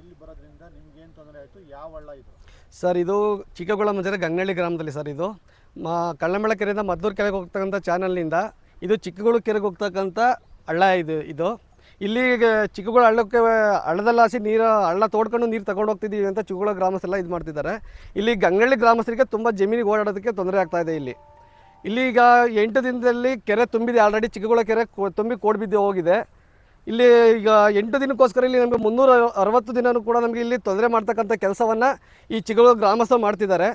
ಇಲ್ಲಿ ಬರೋದ್ರಿಂದ ಏನು ತೊಂದರೆ ಆಯಿತು? ಯಾವ ಹಳ್ಳ ಇದು? ಸರ್, ಇದು ಚಿಕ್ಕಗುಳ ಮಧ್ಯದ ಗಂಗನಳ್ಳಿ ಗ್ರಾಮದಲ್ಲಿ ಸರ್ ಇದು. ಮಾ ಕೆರೆಯಿಂದ ಮದ್ದೂರು ಕೆರೆಗೆ ಹೋಗ್ತಕ್ಕಂಥ ಚಾನಲ್ನಿಂದ ಇದು ಚಿಕ್ಕಗಳು ಕೆರೆಗೆ ಹೋಗ್ತಕ್ಕಂಥ ಹಳ್ಳ ಇದು ಇದು. ಇಲ್ಲಿ ಚಿಕ್ಕಗಳು ಹಳ್ಳಕ್ಕೆ ಹಳ್ಳದಲ್ಲಾಸಿ ನೀರು, ಹಳ್ಳ ತೋಡ್ಕೊಂಡು ನೀರು ತಗೊಂಡು ಹೋಗ್ತಿದ್ದೀವಿ ಅಂತ ಚಿಕ್ಕಗುಳ ಗ್ರಾಮಸ್ಥರೆಲ್ಲ ಇದು ಮಾಡ್ತಿದ್ದಾರೆ. ಇಲ್ಲಿ ಗಂಗಳ್ಳಿ ಗ್ರಾಮಸ್ಥರಿಗೆ ತುಂಬ ಜಮೀನಿಗೆ ಓಡಾಡೋದಕ್ಕೆ ತೊಂದರೆ ಆಗ್ತಾ ಇದೆ ಇಲ್ಲಿ. ಇಲ್ಲಿ ಈಗ ಎಂಟು ದಿನದಲ್ಲಿ ಕೆರೆ ತುಂಬಿದೆ. ಆಲ್ರೆಡಿ ಚಿಕ್ಕಗುಳ ಕೆರೆ ತುಂಬಿ ಕೋಡ್ಬಿದ್ದು ಹೋಗಿದೆ. ಇಲ್ಲಿ ಈಗ ಎಂಟು ದಿನಕ್ಕೋಸ್ಕರ ಇಲ್ಲಿ ನಮಗೆ ಮುನ್ನೂರ ಅರವತ್ತು ದಿನವೂ ಕೂಡ ನಮಗೆ ಇಲ್ಲಿ ತೊಂದರೆ ಮಾಡ್ತಕ್ಕಂಥ ಕೆಲಸವನ್ನು ಈ ಚಿಗುಳು ಗ್ರಾಮಸ್ಥರು ಮಾಡ್ತಿದ್ದಾರೆ.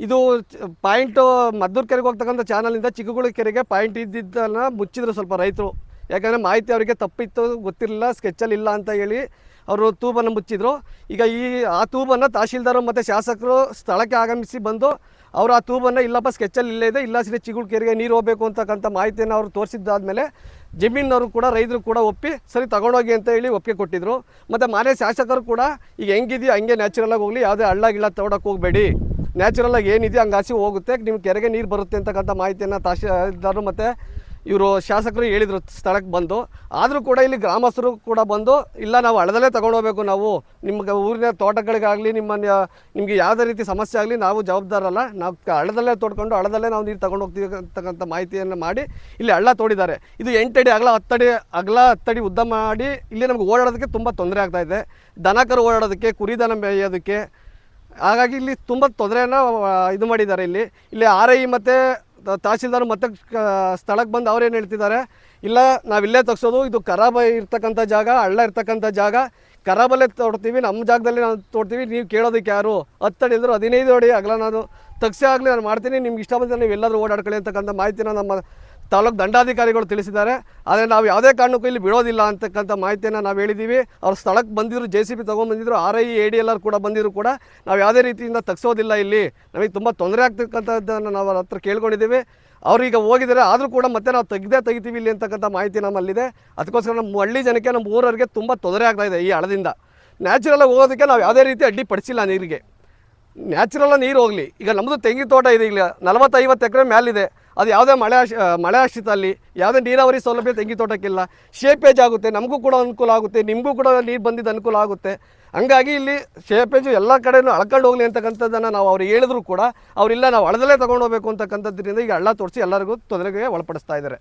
ಇದು ಪಾಯಿಂಟು ಮದ್ದೂರು ಕೆರೆಗೆ ಹೋಗ್ತಕ್ಕಂಥ ಚಾನಲಿಂದ ಚಿಕ್ಕಗುಳ ಕೆರೆಗೆ ಪಾಯಿಂಟ್ ಇದ್ದಿದ್ದನ್ನು ಮುಚ್ಚಿದ್ರು ಸ್ವಲ್ಪ ರೈತರು. ಯಾಕಂದರೆ ಮಾಹಿತಿ ಅವರಿಗೆ ತಪ್ಪಿತ್ತು, ಗೊತ್ತಿರಲಿಲ್ಲ, ಸ್ಕೆಚ್ಚಲ್ಲಿ ಇಲ್ಲ ಅಂತ ಹೇಳಿ ಅವರು ತೂಬನ್ನು ಮುಚ್ಚಿದ್ರು. ಈಗ ಈ ಆ ತೂಬನ್ನು ತಹಶೀಲ್ದಾರು ಮತ್ತು ಶಾಸಕರು ಸ್ಥಳಕ್ಕೆ ಆಗಮಿಸಿ ಬಂದು ಅವರು ಆ ತೂಬನ್ನು ಇಲ್ಲಪ್ಪ ಸ್ಕೆಚ್ಚಲ್ಲಿ ಇಲ್ಲೇ ಇದೆ, ಇಲ್ಲ ಸರಿ ಚಿಗುಳು ಕೆರೆಗೆ ನೀರು ಹೋಗಬೇಕು ಅಂತಕ್ಕಂಥ ಮಾಹಿತಿಯನ್ನು ಅವರು ತೋರಿಸಿದ್ದಾದಮೇಲೆ ಜಮೀನವರು ಕೂಡ, ರೈತರು ಕೂಡ ಒಪ್ಪಿ, ಸರಿ ತಗೊಂಡೋಗಿ ಅಂತ ಹೇಳಿ ಒಪ್ಪಿಗೆ ಕೊಟ್ಟಿದ್ರು. ಮತ್ತು ಮಾನ್ಯ ಶಾಸಕರು ಕೂಡ, ಈಗ ಹೆಂಗಿದೆಯೋ ಹಂಗೆ ನ್ಯಾಚುರಲಾಗಿ ಹೋಗಲಿ, ಯಾವುದೇ ಹಳ್ಳ ಗಿಳ್ಳ ಹೋಗಬೇಡಿ. ನ್ಯಾಚುರಲಾಗಿ ಏನಿದೆಯೋ ಹಂಗೆ ಹಸಿ ಹೋಗುತ್ತೆ ನಿಮ್ಮ ಕೆರೆಗೆ ನೀರು ಬರುತ್ತೆ ಅಂತಕ್ಕಂಥ ಮಾಹಿತಿಯನ್ನು ತಹಶೀಲ್ದಾರರು ಮತ್ತು ಇವರು ಶಾಸಕರು ಹೇಳಿದರು ಸ್ಥಳಕ್ಕೆ ಬಂದು. ಆದರೂ ಕೂಡ ಇಲ್ಲಿ ಗ್ರಾಮಸ್ಥರು ಕೂಡ ಬಂದು, ಇಲ್ಲ ನಾವು ಹಳದಲ್ಲೇ ತಗೊಂಡೋಗ್ಬೇಕು ನಾವು. ನಿಮ್ಗೆ ಊರಿನ ತೋಟಗಳಿಗಾಗಲಿ, ನಿಮ್ಮ ನಿಮಗೆ ಯಾವುದೇ ರೀತಿ ಸಮಸ್ಯೆ ಆಗಲಿ ನಾವು ಜವಾಬ್ದಾರಲ್ಲ ನಾವು ಹಳದಲ್ಲೇ ತೋಡ್ಕೊಂಡು ಹಳದಲ್ಲೇ ನಾವು ನೀರು ತಗೊಂಡು ಹೋಗ್ತೀವಿ ಅಂತಕ್ಕಂಥ ಮಾಹಿತಿಯನ್ನು ಮಾಡಿ ಇಲ್ಲಿ ಹಳ್ಳ ತೋಡಿದ್ದಾರೆ. ಇದು ಎಂಟಡಿ ಅಗಲ ಹತ್ತಡಿ ಅಗಲ ಹತ್ತಡಿ ಉದ್ದ ಮಾಡಿ ಇಲ್ಲಿ ನಮ್ಗೆ ಓಡಾಡೋದಕ್ಕೆ ತುಂಬ ತೊಂದರೆ ಆಗ್ತಾ ಇದೆ. ದನಕರು ಓಡಾಡೋದಕ್ಕೆ, ಕುರಿ ದನ ಮೇಯೋದಕ್ಕೆ. ಹಾಗಾಗಿ ಇಲ್ಲಿ ತುಂಬ ತೊಂದರೆಯನ್ನು ಇದು ಮಾಡಿದ್ದಾರೆ ಇಲ್ಲಿ. ಇಲ್ಲಿ ಆರ್ ಐ ಮತ್ತು ತಹಸೀಲ್ದಾರ್ ಮತ್ತೆ ಸ್ಥಳಕ್ಕೆ ಬಂದು ಅವ್ರೇನು ಹೇಳ್ತಿದ್ದಾರೆ ಇಲ್ಲ ನಾವಿಲ್ಲೇ ತಗ್ಸೋದು, ಇದು ಖರಾಬ್ ಇರ್ತಕ್ಕಂಥ ಜಾಗ, ಹಳ್ಳ ಇರ್ತಕ್ಕಂಥ ಜಾಗ, ಖರಾಬಲ್ಲೇ ತೋಡ್ತೀವಿ ನಮ್ಮ ಜಾಗದಲ್ಲಿ ನಾವು ತೋಡ್ತೀವಿ, ನೀವು ಕೇಳೋದಕ್ಕೆ ಯಾರು? ಹತ್ತಡಿ ಇದ್ದರು ಹದಿನೈದು ಅಡಿ ಅಗಲ ನಾನು ತಗ್ಸೇ ಆಗಲಿ, ನಾನು ಮಾಡ್ತೀನಿ, ನಿಮ್ಗೆ ಇಷ್ಟ ಬಂದರೆ ನೀವು ಎಲ್ಲಾದರೂ ಓಡಾಡ್ಕೊಳ್ಳಿ ಅಂತಕ್ಕಂಥ ಮಾಹಿತಿನ ನಮ್ಮ ತಾಲೂಕು ದಂಡಾಧಿಕಾರಿಗಳು ತಿಳಿಸಿದ್ದಾರೆ. ಆದರೆ ನಾವು ಯಾವುದೇ ಕಾರಣಕ್ಕೂ ಇಲ್ಲಿ ಬಿಡೋದಿಲ್ಲ ಅಂತಕ್ಕಂಥ ಮಾಹಿತಿಯನ್ನು ನಾವು ಹೇಳಿದ್ದೀವಿ ಅವ್ರ ಸ್ಥಳಕ್ಕೆ ಬಂದಿದ್ರು J C B ತೊಗೊಂಡ್ಬಂದಿದ್ರು R I A D L ಕೂಡ ಬಂದಿದ್ರು ಕೂಡ ನಾವು ಯಾವುದೇ ರೀತಿಯಿಂದ ತಗ್ಸೋದಿಲ್ಲ ಇಲ್ಲಿ. ನಮಗೆ ತುಂಬ ತೊಂದರೆ ಆಗ್ತಕ್ಕಂಥದ್ದನ್ನು ನಾವು ಹತ್ರ ಕೇಳ್ಕೊಂಡಿದ್ದೀವಿ ಅವ್ರೀಗ ಹೋಗಿದ್ದಾರೆ, ಆದರೂ ಕೂಡ ಮತ್ತೆ ನಾವು ತೆಗ್ದೇ ತೆಗಿತೀವಿ ಇಲ್ಲಿ ಅಂತಕ್ಕಂಥ ಮಾಹಿತಿ ನಮ್ಮಲ್ಲಿದೆ. ಅದಕ್ಕೋಸ್ಕರ ನಮ್ಮ ಹಳ್ಳಿ ಜನಕ್ಕೆ ನಮ್ಮ ಊರವರಿಗೆ ತುಂಬ ತೊಂದರೆ ಆಗ್ತಾ ಇದೆ ಈ ಹಳದಿಂದ ನ್ಯಾಚುರಲಾಗಿ ಹೋಗೋದಕ್ಕೆ ನಾವು ಯಾವುದೇ ರೀತಿ ಅಡ್ಡಿ ಪಡಿಸಿಲ್ಲ ನೀರಿಗೆ. ನ್ಯಾಚುರಲ್ಲ ನೀರು ಹೋಗಲಿ. ಈಗ ನಮ್ಮದು ತೆಂಗಿನ ತೋಟ ಇದೆ, ಈಗ ನಲವತ್ತೈವತ್ತು ಎಕರೆ ಮೇಲಿದೆ ಅದು ಯಾವುದೇ ಮಳೆ ಮಳೆ ಆಶ್ರಿತ ಅಲ್ಲಿ ಯಾವುದೇ ನೀರಾವರಿ ಸೌಲಭ್ಯ ತೆಂಗಿ ತೋಟಕ್ಕಿಲ್ಲ. ಶೇಪೇಜ್ ಆಗುತ್ತೆ, ನಮಗೂ ಕೂಡ ಅನುಕೂಲ ಆಗುತ್ತೆ, ನಿಮಗೂ ಕೂಡ ನೀರು ಬಂದಿದ್ದು ಅನುಕೂಲ ಆಗುತ್ತೆ. ಹಂಗಾಗಿ ಇಲ್ಲಿ ಶೇಪೇಜು ಎಲ್ಲ ಕಡೆನೂ ಅಳ್ಕೊಂಡು ಹೋಗಲಿ ಅಂತಕ್ಕಂಥದ್ದನ್ನು ನಾವು ಅವ್ರು ಹೇಳಿದ್ರು ಕೂಡ ಅವರಿಲ್ಲ, ನಾವು ಹಳದಲ್ಲೇ ತೊಗೊಂಡು ಹೋಗಬೇಕು ಅಂತಕ್ಕಂಥದ್ರಿಂದ ಈಗ ಹಳ್ಳ ತೋರಿಸಿ ಎಲ್ಲರಿಗೂ ತೊಂದರೆಗೆ ಒಳಪಡಿಸ್ತಾ ಇದ್ದಾರೆ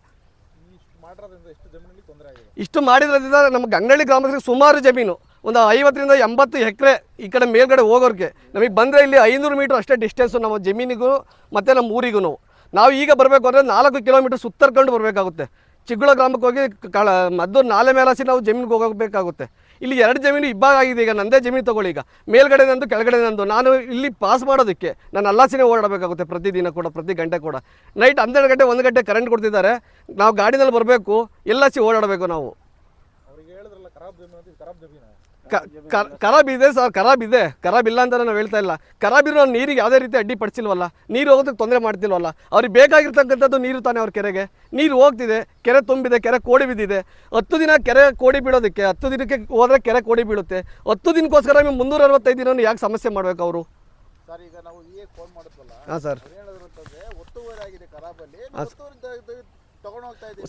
ಇಷ್ಟು ಮಾಡಿದ್ರಿಂದ ನಮ್ಮ ಗಂಗಳ್ಳಿ ಗ್ರಾಮದಲ್ಲಿ ಸುಮಾರು ಜಮೀನು, ಒಂದು ಐವತ್ತರಿಂದ ಎಂಬತ್ತು ಎಕರೆ ಈ ಕಡೆ ಮೇಲ್ಗಡೆ ಹೋಗೋರಿಗೆ. ನಮಗೆ ಬಂದರೆ ಇಲ್ಲಿ ಐನೂರು ಮೀಟ್ರ್ ಅಷ್ಟೇ ಡಿಸ್ಟೆನ್ಸು ನಮ್ಮ ಜಮೀನಿಗೂ ಮತ್ತು ನಮ್ಮ ಊರಿಗೂ ನಾವು ಈಗ ಬರಬೇಕು ಅಂದರೆ ನಾಲ್ಕು ಕಿಲೋಮೀಟ್ರ್ ಸುತ್ತರ್ಕೊಂಡು ಬರಬೇಕಾಗುತ್ತೆ. ಚಿಗ್ಗುಳ ಗ್ರಾಮಕ್ಕೆ ಹೋಗಿ ಕಳ ಮದ್ದು ನಾಲೆ ಮೇಲಾಸಿ ನಾವು ಜಮೀನಿಗೆ ಹೋಗಬೇಕಾಗುತ್ತೆ. ಇಲ್ಲಿ ಎರಡು ಜಮೀನು ಇಬ್ಬಾಗ ಆಗಿದೆ ಈಗ, ನಂದೇ ಜಮೀನು ತಗೊಳ್ಳಿ ಈಗ. ಮೇಲ್ಗಡೆ ನಂದು, ಕೆಳಗಡೆ ನಂದು. ನಾನು ಇಲ್ಲಿ ಪಾಸ್ ಮಾಡೋದಕ್ಕೆ ನಾನು ಅಲ್ಲಾಸಿನೇ ಓಡಾಡಬೇಕಾಗುತ್ತೆ ಪ್ರತಿದಿನ ಕೂಡ, ಪ್ರತಿ ಗಂಟೆ ಕೂಡ. ನೈಟ್ ಹನ್ನೆರಡು ಗಂಟೆ, ಒಂದು ಗಂಟೆ ಕರೆಂಟ್ ಕೊಡ್ತಿದ್ದಾರೆ. ನಾವು ಗಾಡಿನಲ್ಲಿ ಬರಬೇಕು ಎಲ್ಲಾಸಿ ಓಡಾಡಬೇಕು ನಾವು. ಖರಾಬ್ ಇದು ಸರ್ ಖರಾಬ್ ಇದೆ. ಖರಾಬ್ ಇಲ್ಲ ಅಂತ ನಾವು ಹೇಳ್ತಾ ಇಲ್ಲ. ಖರಾಬ್ ಇರೋ ನೀರಿಗೆ ಯಾವುದೇ ರೀತಿ ಅಡ್ಡಿ ಪಡಿಸಿಲ್ವಲ್ಲ ನೀರು ಹೋಗೋದಕ್ಕೆ ತೊಂದರೆ ಮಾಡ್ತಿಲ್ವಲ್ಲ ಅವ್ರಿಗೆ ಬೇಕಾಗಿರ್ತಕ್ಕಂಥದ್ದು ನೀರು ತಾನೆ ಅವ್ರ ಕೆರೆಗೆ. ನೀರು ಹೋಗ್ತಿದೆ ಕೆರೆ ತುಂಬಿದೆ ಕೆರೆ ಕೋಡಿ ಬಿದ್ದಿದೆ. ಹತ್ತು ದಿನ ಕೆರೆ ಕೋಡಿ ಬೀಳೋದಕ್ಕೆ ಹತ್ತು ದಿನಕ್ಕೆ ಹೋದರೆ ಕೆರೆ ಕೋಡಿ ಬೀಳುತ್ತೆ. ಹತ್ತು ದಿನಕ್ಕೋಸ್ಕರ ನೀವು ಮುನ್ನೂರ ಅರವತ್ತೈದು ದಿನ ಯಾಕೆ ಸಮಸ್ಯೆ ಮಾಡಬೇಕು ಅವರು? ಸರ್ ಈಗ ನಾವು ಈಗ ಫೋನ್ ಮಾಡಿದ್ವಲ್ಲ ಹಾಂ ಸರ್. ಅವ್ರು ಹೇಳಿದ್ರು ಅಂತಂದ್ರೆ ಒತ್ತುವರಿ ಆಗಿದೆ ಖರಾಬಲ್ಲಿ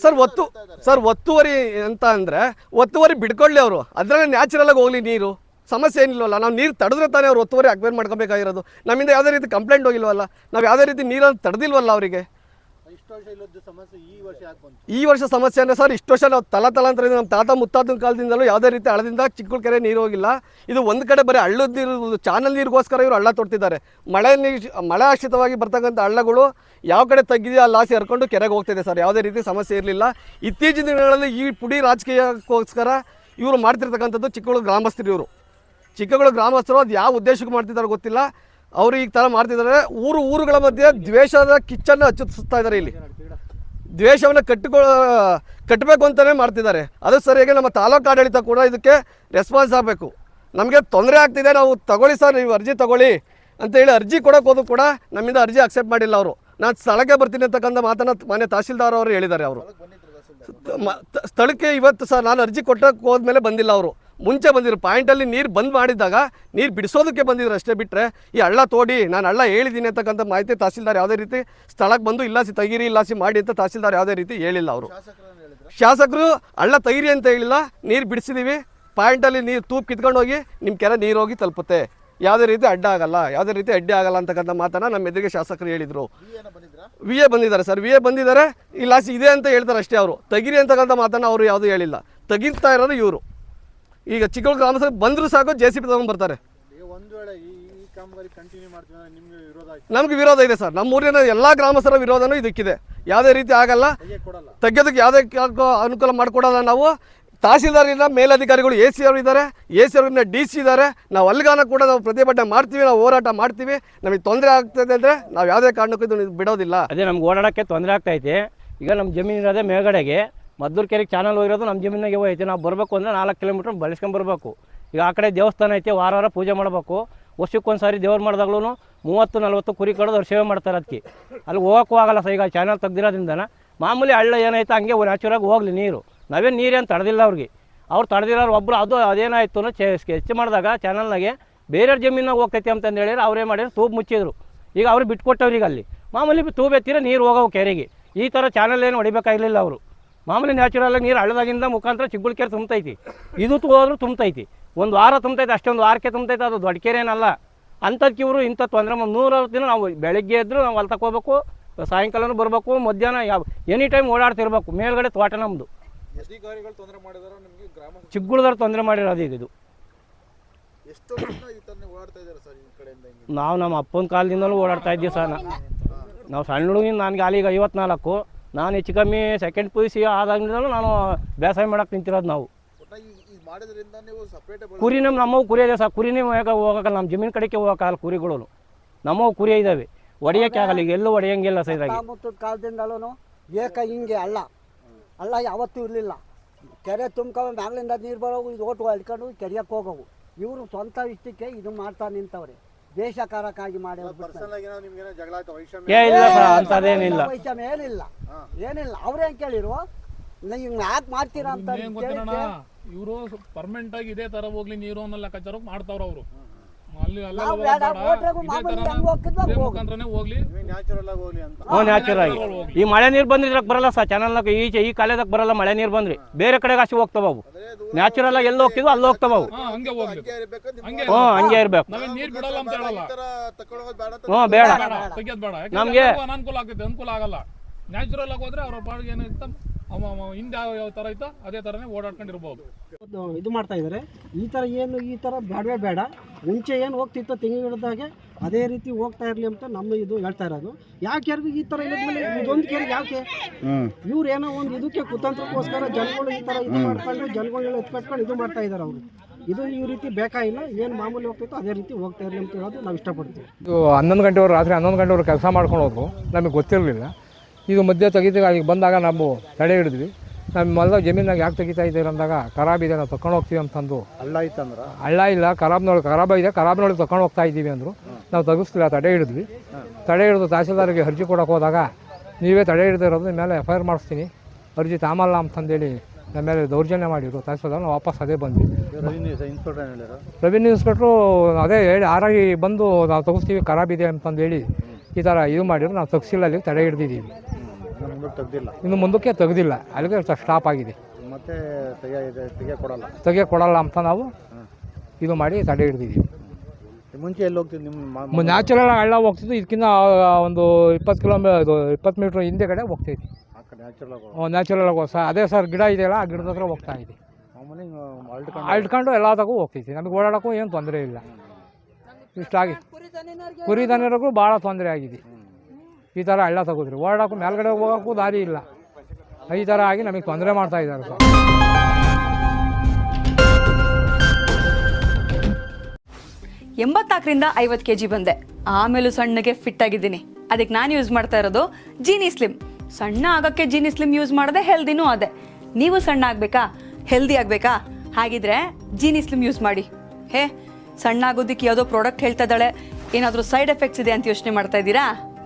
ಸರ್ ಒತ್ತು ಸರ್ ಒತ್ತುವರಿ ಅಂತ ಅಂದ್ರೆ ಒತ್ತುವರಿ ಬಿಡ್ಕೊಳ್ಳಿ ಅವರು. ಅದರಲ್ಲೇ ನ್ಯಾಚುರಲಾಗಿ ಹೋಗ್ಲಿ ನೀರು. ಸಮಸ್ಯೆ ಏನಿಲ್ವಲ್ಲ ನಾವು ನೀರು ತಡೆದ್ರೆ ತಾನೇ ಅವ್ರು ಒತ್ತುವರಿ ಅಕ್ವೇರ್ ಮಾಡ್ಕೋಬೇಕಾಗಿರೋದು. ನಮ್ಮಿಂದ ಯಾವುದೇ ರೀತಿ ಕಂಪ್ಲೇಂಟ್ ಹೋಗಿಲ್ವಲ್ಲ ನಾವು ಯಾವುದೇ ರೀತಿ ನೀರನ್ನು ತಡೆದಿಲ್ವಲ್ಲ ಅವರಿಗೆ. ಈ ವರ್ಷ ಸಮಸ್ಯೆ ಅಂದರೆ ಸರ್, ಇಷ್ಟು ವರ್ಷ ನಾವು ತಲ ನಮ್ಮ ತಾತ ಮುತ್ತಾತನ ಕಾಲದಿಂದಲೂ ಯಾವುದೇ ರೀತಿ ಹಳದಿಂದ ಚಿಕ್ಕಳ ಕೆರೆ ನೀರು ಹೋಗಿಲ್ಲ. ಇದು ಒಂದು ಕಡೆ ಬರೀ ಹಳ್ಳದ ನೀರು ಚಾನಲ್ ನೀರಿಗೋಸ್ಕರ ಇವರು ಹಳ್ಳ ತೊಡ್ತಿದ್ದಾರೆ. ಮಳೆ ನೀರು ಮಳೆ ಆಶ್ರಿತವಾಗಿ ಬರ್ತಕ್ಕಂಥ ಹಳ್ಳಗಳು ಯಾವ ಕಡೆ ತಗ್ಗಿದೆಯೋ ಅಲ್ಲಿ ಆಸೆ ಹರ್ಕೊಂಡು ಕೆರೆಗೆ ಹೋಗ್ತಿದೆ ಸರ್, ಯಾವುದೇ ರೀತಿ ಸಮಸ್ಯೆ ಇರಲಿಲ್ಲ. ಇತ್ತೀಚಿನ ದಿನಗಳಲ್ಲಿ ಈ ಪುಡಿ ರಾಜಕೀಯಕ್ಕೋಸ್ಕರ ಇವರು ಮಾಡ್ತಿರ್ತಕ್ಕಂಥದ್ದು ಚಿಕ್ಕಗಳು ಗ್ರಾಮಸ್ಥರು ಇವರು. ಚಿಕ್ಕಗಳು ಗ್ರಾಮಸ್ಥರು, ಅದು ಯಾವ ಉದ್ದೇಶಕ್ಕೆ ಮಾಡ್ತಿದ್ದಾರೆ ಗೊತ್ತಿಲ್ಲ. ಅವರು ಈ ಥರ ಮಾಡ್ತಿದ್ದಾರೆ. ಊರು ಊರುಗಳ ಮಧ್ಯೆ ದ್ವೇಷದ ಕಿಚ್ಚನ್ನು ಹಚ್ಚುತ್ತಾ ಇದ್ದಾರೆ ಇಲ್ಲಿ. ದ್ವೇಷವನ್ನು ಕಟ್ಟಿಕೊ ಕಟ್ಟಬೇಕು ಅಂತಲೇ ಮಾಡ್ತಿದ್ದಾರೆ. ಅದು ಸರಿಯಾಗಿ ನಮ್ಮ ತಾಲೂಕು ಆಡಳಿತ ಕೂಡ ಇದಕ್ಕೆ ರೆಸ್ಪಾನ್ಸ್ ಆಗಬೇಕು. ನಮಗೆ ತೊಂದರೆ ಆಗ್ತಿದೆ, ನಾವು ತಗೊಳ್ಳಿ ಸರ್, ನೀವು ಅರ್ಜಿ ತಗೊಳ್ಳಿ ಅಂತ ಹೇಳಿ ಅರ್ಜಿ ಕೊಡೋಕೆ ಹೋದ್ರು ಕೂಡ ನಮ್ಮಿಂದ ಅರ್ಜಿ ಅಕ್ಸೆಪ್ಟ್ ಮಾಡಿಲ್ಲ ಅವರು. ನಾನು ಸ್ಥಳಕ್ಕೆ ಬರ್ತೀನಿ ಅಂತಕ್ಕಂಥ ಮಾತನ್ನು ಮಾನ್ಯ ತಹಸೀಲ್ದಾರ್ ಅವರು ಹೇಳಿದ್ದಾರೆ ಅವರು. ಸ್ಥಳಕ್ಕೆ ಇವತ್ತು ಸರ್, ನಾನು ಅರ್ಜಿ ಕೊಟ್ಟಕ್ಕೆ ಹೋದ್ಮೇಲೆ ಬಂದಿಲ್ಲ ಅವರು. ಮುಂಚೆ ಬಂದಿರೋ ಪಾಯಿಂಟಲ್ಲಿ ನೀರು ಬಂದ್ ಮಾಡಿದಾಗ ನೀರು ಬಿಡಿಸೋದಕ್ಕೆ ಬಂದಿದ್ರು ಅಷ್ಟೇ ಬಿಟ್ಟರೆ ಈ ಹಳ್ಳ ತೋಡಿ ನಾನು ಹಳ್ಳ ಹೇಳಿದ್ದೀನಿ ಅಂತಕ್ಕಂಥ ಮಾಹಿತಿ ತಹಸೀಲ್ದಾರ್ ಯಾವುದೇ ರೀತಿ ಸ್ಥಳಕ್ಕೆ ಬಂದು ಇಲ್ಲಾಸಿ ತೆಗೀರಿ ಇಲ್ಲಾಸಿ ಮಾಡಿ ಅಂತ ತಹಸೀಲ್ದಾರ್ ಯಾವುದೇ ರೀತಿ ಹೇಳಿಲ್ಲ ಅವರು. ಶಾಸಕರು ಹಳ್ಳ ತೈರಿ ಅಂತ ಹೇಳಿಲ್ಲ ನೀರು ಬಿಡಿಸಿದೀವಿ ಪಾಯಿಂಟಲ್ಲಿ ನೀರು ತೂಪ್ ಕಿತ್ಕೊಂಡು ಹೋಗಿ ನಿಮ್ಮ ಕೆರೆ ನೀರು ಹೋಗಿ ತಲುಪುತ್ತೆ. ಯಾವುದೇ ರೀತಿ ಅಡ್ಡ ಆಗಲ್ಲ ಯಾವುದೇ ರೀತಿ ಅಡ್ಡಿ ಆಗಲ್ಲ ಅಂತಕ್ಕಂಥ ಮಾತನ್ನ ನಮ್ಮ ಎದುರಿಗೆ ಶಾಸಕರು ಹೇಳಿದರು. ವಿ ಎ ಬಂದಿದ್ದಾರೆ ಸರ್ ವಿ ಎ ಬಂದಿದ್ದಾರೆ ಇಲ್ಲಾಸಿ ಇದೆ ಅಂತ ಹೇಳ್ತಾರೆ ಅಷ್ಟೇ ಅವರು. ತಗಿರಿ ಅಂತಕ್ಕಂಥ ಮಾತನ್ನು ಅವರು ಯಾವುದೂ ಹೇಳಿಲ್ಲ. ತೆಗಿತಾ ಇರೋದು ಇವರು. ಈಗ ಚಿಕ್ಕಬಳ್ಳಾಪುರ ಗ್ರಾಮಸ್ಥರು ಬಂದರೂ ಸಾಕು ಜೆ ಸಿ ಪಿ ತಗೊಂಡ್ಬರ್ತಾರೆ ಒಂದು ವೇಳೆ ಈ ಈ ಕಾಮಗಾರಿ ಕಂಟಿನ್ಯೂ ಮಾಡ್ತೀವಿ ಅಂದ್ರೆ ನಿಮ್ಗೆ ವಿರೋಧ ಆಯ್ತು? ನಮ್ಗೆ ವಿರೋಧ ಇದೆ ಸರ್. ನಮ್ಮ ಊರಿನ ಎಲ್ಲ ಗ್ರಾಮಸ್ಥರ ವಿರೋಧನೂ ಇದಕ್ಕಿದೆ. ಯಾವುದೇ ರೀತಿ ಆಗಲ್ಲ. ತೆಗೆಯೋದಕ್ಕೆ ಯಾವುದೇ ಅನುಕೂಲ ಮಾಡಿಕೊಡಲ್ಲ ನಾವು. ತಹಸೀಲ್ದಾರಿಂದ ಮೇಲಧಿಕಾರಿಗಳು ಎ ಸಿ ಅವರು ಇದ್ದಾರೆ. ಎ ಸಿ ಅವರಿಂದ ಡಿ ಸಿ ಇದ್ದಾರೆ. ನಾವು ಅಲ್ಲಿಗಾನ ಕೂಡ ನಾವು ಪ್ರತಿಭಟನೆ ಮಾಡ್ತೀವಿ ನಾವು ಹೋರಾಟ ಮಾಡ್ತೀವಿ. ನಮಗೆ ತೊಂದರೆ ಆಗ್ತದೆ ಅಂದರೆ ನಾವು ಯಾವುದೇ ಕಾರಣಕ್ಕೂ ಇದು ಬಿಡೋದಿಲ್ಲ. ಅದೇ ನಮ್ಗೆ ಓಡಾಡೋಕ್ಕೆ ತೊಂದರೆ ಆಗ್ತೈತೆ ಈಗ ನಮ್ಮ ಜಮೀನಿರೋದೇ ಮೇಲ್ಗಡೆಗೆ. ಮದ್ದೂರು ಕೆರೆಗೆ ಚಾನಲ್ ಹೋಗಿರೋದು ನಮ್ಮ ಜಮೀನಾಗೆ ಹೋಗೈತೆ ನಾವು ಬರಬೇಕು ಅಂದರೆ ನಾಲ್ಕು ಕಿಲೋಮೀಟ್ರ್ ಬಳಸ್ಕೊಂಡು ಬರಬೇಕು. ಈಗ ಆ ಕಡೆ ದೇವಸ್ಥಾನ ಐತೆ, ವಾರ ವಾರ ಪೂಜೆ ಮಾಡಬೇಕು. ವರ್ಷಕ್ಕೊಂದು ಸಾರಿ ದೇವ್ರು ಮಾಡಿದಾಗ್ಲೂ ಮೂವತ್ತು, ನಲ್ವತ್ತು ಕುರಿ ಕಡೋದು ಅವ್ರು ಸೇವೆ ಮಾಡ್ತಾರೆ ಅದಕ್ಕೆ. ಅಲ್ಲಿ ಹೋಗೋಕ್ಕೂ ಆಗಲ್ಲ ಸರ್, ಈಗ ಚಾನಲ್ ತೆಗ್ದಿರೋದ್ರಿಂದ ಮಾಮೂಲಿ ಹಳ್ಳ ಏನೈತೆ, ಹಂಗೆ ನ್ಯಾಚುರಾಗಿ ಹೋಗಲಿ ನೀರು. ನಾವೇನು ನೀರೇನು ತಡೆದಿಲ್ಲ ಅವ್ರಿಗೆ. ಅವ್ರು ತಡೆದಿರೋರು ಒಬ್ಬರು ಅದು ಅದೇನಾಯಿತು ಅನ್ನೋ ಸ್ಕೆಚ್ ಮಾಡಿದಾಗ ಚಾನಲ್ನಾಗೆ ಬೇರೆಯವ್ರ ಜಮೀನಾಗ ಹೋಗ್ತೈತಿ ಅಂತಂದು ಹೇಳಿದ್ರೆ ಅವ್ರೇ ಮಾಡಿದ್ರು? ತೂಬ್ ಮುಚ್ಚಿದ್ರು. ಈಗ ಅವ್ರು ಬಿಟ್ಕೊಟ್ಟವ್ರಿಗೆ ಅಲ್ಲಿ. ಮಾಮೂಲಿ ತೂಬೆತ್ತಿರ ನೀರು ಹೋಗವು ಕೆರೆಗೆ. ಈ ಥರ ಚಾನಲ್ ಏನು ಹೊಡಿಬೇಕಾಗಿರಲಿಲ್ಲ ಅವರು. ಮಾಮೂಲಿ ನ್ಯಾಚುರಲ್ ನೀರು ಹಳ್ಳದಾಗಿಂದ ಮುಖಾಂತರ ಚಿಗ್ಗುಳ್ಕೆರೆ ತುಂಬ್ತೈತಿ. ಇದು ಹೋದ್ರೂ ತುಂಬತೈತಿ. ಒಂದು ವಾರ ತುಂಬತೈತಿ ಅಷ್ಟೊಂದು ವಾರಕ್ಕೆ ತುಂಬ್ತೈತೆ ಅದು ದೊಡ್ಡ ಕೆರೆ ಏನಲ್ಲ ಅಂಥದ್ಕೆ ಇವರು ಇಂಥ ತೊಂದರೆ ನೂರವತ್ತು ದಿನ ನಾವು ಬೆಳಗ್ಗೆ ಎದ್ರು ನಾವು ಹೊಲ್ತಕ್ಕೆ ಹೋಗ್ಬೇಕು ಸಾಯಂಕಾಲನೂ ಬರಬೇಕು ಮಧ್ಯಾಹ್ನ ಯಾವ ಎನಿ ಟೈಮ್ ಓಡಾಡ್ತಿರ್ಬೇಕು ಮೇಲ್ಗಡೆ ತೋಟ ನಮ್ಮದು ಚಿಕ್ಕಗುಳದವ್ರು ತೊಂದರೆ ಮಾಡಿರೋದು ಈಗ ಇದು. ನಾವು ನಮ್ಮ ಅಪ್ಪನ ಕಾಲದಿಂದಲೂ ಓಡಾಡ್ತಾ ಇದ್ದೀವಿ ಸರ್ ನಾವು ಸಣ್ಣ ಹುಡುಗಿನ ನನಗೆ ಅಲ್ಲಿಗೆ ಐವತ್ನಾಲ್ಕು. ನಾನು ಹೆಚ್ಚು ಕಮ್ಮಿ ಸೆಕೆಂಡ್ ಪಿ ಯು ಸಿ ಆದಾಗಿಂದಲೂ ನಾನು ಬೇಸಾಯ ಮಾಡಕ್ಕೆ ನಿಂತಿರೋದು ನಾವು. ಒಟ್ಟ ಈ ಇದು ಮಾಡೋದ್ರಿಂದ ನೀವು ಸಪ್ರೇಟ್ ಕುರಿ ನಮ್ಮ ನಮ್ಮವು ಕುರಿ ಇದೆ ಸರ್ ಕುರಿನೇ ಹೋಗಕ್ಕೆ ಹೋಗಕ್ಕಲ್ಲ ನಮ್ಮ ಜಮೀನು ಕಡೆಗೆ ಹೋಗೋಕ್ಕಾಗಲ್ಲ ಕುರಿಗಳು ನಮ್ಮವು ಕುರಿ ಇದ್ದಾವೆ ಒಡೆಯೋಕ್ಕೆ ಆಗಲ್ಲ ಈಗ ಎಲ್ಲೂ ಒಡೆಯಂಗಿಲ್ಲ ಸರ್ ಇದಾಗಿ ಮುತ್ತದ ಕಾಲದಿಂದಲೂ ಏಕ ಹಿಂಗೆ ಅಲ್ಲ. ಅಲ್ಲ ಯಾವತ್ತೂ ಇರಲಿಲ್ಲ. ಕೆರೆ ತುಂಬ್ಕೊಂಡು ಮ್ಯಾಗ್ಲಿಂದ ನೀರು ಬರೋವು ಇದು ಓಟು ಅಳ್ಕೊಂಡು ಕೆರೆಯಕ್ಕೆ ಹೋಗೋವು. ಇವರು ಸ್ವಂತ ಇಷ್ಟಕ್ಕೆ ಇದು ಮಾಡ್ತಾ ನಿಂತವ್ರೆ. ದೇಶಕಾರಕ್ಕಾಗಿ ಮಾಡಿ ಪರ್ಸನಲ್ ಆಗಿ ನಿಮ್ಗೆ ಏನೋ ಜಗಳ ಆಯ್ತು? ವೈಷಮ್ಯ ಏ ಇಲ್ಲ ಸರ್ ಅಂಥದ್ದೇನಿಲ್ಲ ವೈಷಮ್ಯ ಏನಿಲ್ಲ. ಏನಿಲ್ಲ. ಅವ್ರೇನ್ ಕೇಳಿರು ನೀವು ಯಾಕೆ ಮಾಡ್ತೀರಾ ಅಂತ ಇವರು ಪರ್ಮನೆಂಟ್ ಆಗಿ ಇದೇ ತರ ಹೋಗ್ಲಿ ನೀರು ಅನ್ನೋ ಲೆಕ್ಕಾಚಾರ ಮಾಡ್ತಾವ್ರ ಅವರು. ಈ ಮಳೆ ನೀರು ಬಂದಿದ್ರಾಗ ಬರಲ್ಲ ಸರ್ ಚಾನಲ್ನಾಗ ಈಚೆ ಈ ಕಾಲೇದಾಗ ಬರಲ್ಲ ಮಳೆ ನೀರು ಬಂದ್ರಿ. ಬೇರೆ ಕಡೆಗೆ ಅಷ್ಟು ಹೋಗ್ತಾವ ಅವು. ನ್ಯಾಚುರಲ್ ಆಗಿ ಎಲ್ಲಿ ಹೋಗ್ತಿದ್ವು ಅಲ್ಲಿ ಹೋಗ್ತಾವ ಅವು. ಹಾ ಹಂಗೆ ಹೋಗ್ಲಿ. ಹಂಗೆ ಹ್ಞೂ ಹಂಗೆ ಇರ್ಬೇಕು. ಹ್ಮ್ ನೀರ್ ಬಿಡಲ್ಲ ಅಂತ ಹೇಳಲ್ಲ. ತಕೊಳ್ಳೋದು ಬೇಡ ಹ್ಞೂ ನಮ್ಗೆ- ಅನುಕೂಲ ಆಗಲ್ಲ. ನ್ಯಾಚುರಲ್ ಆಗಿ ಹೋದ್ರೆ ಅವ್ರ ಬಾಡಿಗೆ ಏನಿರ್ತ ಅವ ಹಿಂದೆ ಯಾವ ಯಾವ ತರ ಇತ್ತು ಅದೇ ತರನೇ ಓಡಾಡ್ಕೊಂಡಿರ್ಬೋದು. ಇದು ಇದು ಮಾಡ್ತಾ ಇದ್ದಾರೆ ಈ ಥರ ಏನು ಈ ಥರ ಬೇಡವೇ ಬೇಡ. ಮುಂಚೆ ಏನು ಹೋಗ್ತಿತ್ತು ತೆಂಗಿನ ಗಿಡದಾಗೆ ಅದೇ ರೀತಿ ಹೋಗ್ತಾ ಇರಲಿ ಅಂತ ನಮ್ಮ ಇದು ಹೇಳ್ತಾ ಇರೋದು. ಯಾಕೆ ಈ ಥರ ಇಲ್ಲದ್ಮೇಲೆ ಇದೊಂದು ಕೆರೆಗೆ ಯಾಕೆ? ಇವ್ರು ಏನೋ ಒಂದು ಇದಕ್ಕೆ ಕುತಂತ್ರಕ್ಕೋಸ್ಕರ ಜನಗಳು ಈ ಥರ ಇದು ಮಾಡ್ಕೊಂಡು ಜನಗಳನ್ನ ಎತ್ಕಟ್ಕೊಂಡು ಇದು ಮಾಡ್ತಾ ಇದ್ದಾರೆ ಅವರು. ಇದು ಈ ರೀತಿ ಬೇಕಾಗಿಲ್ಲ ಏನು ಮಾಮೂಲಿ ಹೋಗ್ತಿತ್ತು ಅದೇ ರೀತಿ ಹೋಗ್ತಾ ಇರ್ಲಿ ಅಂತ ಹೇಳೋದು ನಾವು ಇಷ್ಟಪಡ್ತೀವಿ. ಇದು ಹನ್ನೊಂದು ಗಂಟೆವರೆಗೆ ರಾತ್ರಿ ಹನ್ನೊಂದು ಗಂಟೆವರೆಗೆ ಕೆಲಸ ಮಾಡ್ಕೊಂಡು ಹೋದ್ರು. ನಮಗೆ ಗೊತ್ತಿರಲಿಲ್ಲ. ಇದು ಮಧ್ಯೆ ತೆಗಿತೀವಿ ಅಲ್ಲಿಗೆ ಬಂದಾಗ ನಾವು ತಡೆ ಹಿಡಿದ್ವಿ. ನಮ್ಮ ಮೊದಲ ಜಮೀನಾಗ ಯಾಕೆ ತೆಗಿತಾ ಇದ್ದೀರ ಅಂದಾಗ ಖರಾಬ್ ಇದೆ ನಾವು ತಕೊಂಡು ಹೋಗ್ತೀವಿ ಅಂತಂದು. ಅಲ್ಲ ಇತ್ತಂದ್ರೆ ಹಳ್ಳ ಇಲ್ಲ ಖರಾಬ್ನೊಳಗೆ ಖರಾಬ ಇದೆ ಖರಾಬ್ನೊಳಗೆ ತಕೊಂಡು ಹೋಗ್ತಾ ಇದ್ದೀವಿ ಅಂದರು. ನಾವು ತೆಗಿಸ್ತಿಲ್ಲ ತಡೆ ಹಿಡಿದ್ವಿ. ತಡೆ ಹಿಡಿದು ತಹಸೀಲ್ದಾರಿಗೆ ಅರ್ಜಿ ಕೊಡೋಕೆ ಹೋದಾಗ ನೀವೇ ತಡೆ ಹಿಡಿದಿರೋದು ಮೇಲೆ ಎಫ್ ಐ ಆರ್ ಮಾಡಿಸ್ತೀನಿ. ಅರ್ಜಿ ತಾಮಲ್ಲ ಅಂತಂದೇಳಿ ನಮ್ಮ ಮೇಲೆ ದೌರ್ಜನ್ಯ ಮಾಡಿದ್ರು. ತಹಸೀಲ್ದಾರ್ ನಾವು ವಾಪಸ್ ಅದೇ ಬಂದ್ವಿ. ರೆವಿನ್ಯೂ ಇನ್ಸ್ಪೆಕ್ಟ್ರು ಅದೇ ಹೇಳಿ ಆರಾಗಿ ಬಂದು ನಾವು ತೆಗಿಸ್ತೀವಿ ಖರಾಬ್ ಇದೆ ಅಂತಂದೇಳಿ ಈ ಥರ ಇದು ಮಾಡಿದ್ರು. ನಾವು ತಗ್ಸಿಲ್ಲ ಅಲ್ಲಿ ತಡೆ ಹಿಡ್ದಿದ್ದೀವಿ. ತೆಗ್ದಿಲ್ಲ. ಇನ್ನು ಮುಂದಕ್ಕೆ ತೆಗೆದಿಲ್ಲ. ಅಲ್ಲಿಗೆ ಸ್ಟಾಪ್ ಆಗಿದೆ. ಮತ್ತೆ ತೆಗಿಯ ಕೊಡಲ್ಲ. ತೆಗೆ ಕೊಡಲ್ಲ ಅಂತ ನಾವು ಇದು ಮಾಡಿ ತಡೆ ಹಿಡಿದಿದ್ದೀವಿ. ಮುಂಚೆ ಎಲ್ಲಿ ಹೋಗ್ತಿದ್ದು ನಿಮ್ಮ ನ್ಯಾಚುರಲ್ ಹಳ್ಳ ಹೋಗ್ತಿದ್ದು ಇದಕ್ಕಿಂತ ಒಂದು ಇಪ್ಪತ್ತು ಕಿಲೋಮೀ ಇದು ಇಪ್ಪತ್ತು ಮೀಟ್ರ್ ಹಿಂದೆ ಕಡೆ ಕಡೆ ನ್ಯಾಚುರಲ್ ಆಗಿ ಸರ್ ಅದೇ ಸರ್ ಗಿಡ ಇದೆಯಲ್ಲ ಆ ಗಿಡದ ಹತ್ರ ಹೋಗ್ತಾ ಇದೆ ಅಳ್ಕೊಂಡು ಎಲ್ಲದಕ್ಕೂ ಹೋಗ್ತೈತಿ ನಮಗೆ ಓಡಾಡೋಕ್ಕೂ ಏನು ತೊಂದರೆ ಇಲ್ಲ. ಇಷ್ಟಾಗಿ. ಕುರಿ ದನಿಯರಿಗೂ ಭಾಳ ತೊಂದರೆ ಆಗಿದೆ. ಈ ಥರ ಹಳ್ಳ ತಗೋದ್ರಿ ಓಡಾಕು ಮೇಲ್ಗಡೆ ಹೋಗೋಕ್ಕೂ ದಾರಿ ಇಲ್ಲ. ಈ ಥರ ಆಗಿ ನಮಗೆ ತೊಂದರೆ ಮಾಡ್ತಾ ಇದ್ದಾರೆ ಸರ್. ಎಂಬತ್ನಾಲ್ಕರಿಂದ ಐವತ್ತು ಕೆ ಜಿ ಬಂದೆ. ಆಮೇಲೂ ಸಣ್ಣಗೆ ಫಿಟ್ ಆಗಿದ್ದೀನಿ. ಅದಕ್ಕೆ ನಾನು ಯೂಸ್ ಮಾಡ್ತಾ ಇರೋದು ಜೀನಿ ಸ್ಲಿಮ್ ಸಣ್ಣ ಆಗೋಕ್ಕೆ ಜೀನಿ ಸ್ಲಿಮ್ ಯೂಸ್ ಮಾಡಿದೆ ಹೆಲ್ದಿನೂ ಅದೇ. ನೀವು ಸಣ್ಣ ಆಗಬೇಕಾ? ಹೆಲ್ದಿ ಆಗಬೇಕಾ? ಹಾಗಿದ್ರೆ ಜೀನಿ ಸ್ಲಿಮ್ ಯೂಸ್ ಮಾಡಿ. ಹೇ, ಸಣ್ಣ ಆಗೋದಕ್ಕೆ ಯಾವುದೋ ಪ್ರಾಡಕ್ಟ್ ಹೇಳ್ತಾ ಇದ್ದಾಳೆ. ಏನಾದರೂ ಸೈಡ್ ಎಫೆಕ್ಟ್ಸ್ ಇದೆ ಅಂತ ಯೋಚನೆ ಮಾಡ್ತಾ ಇದ್ದೀರಾ?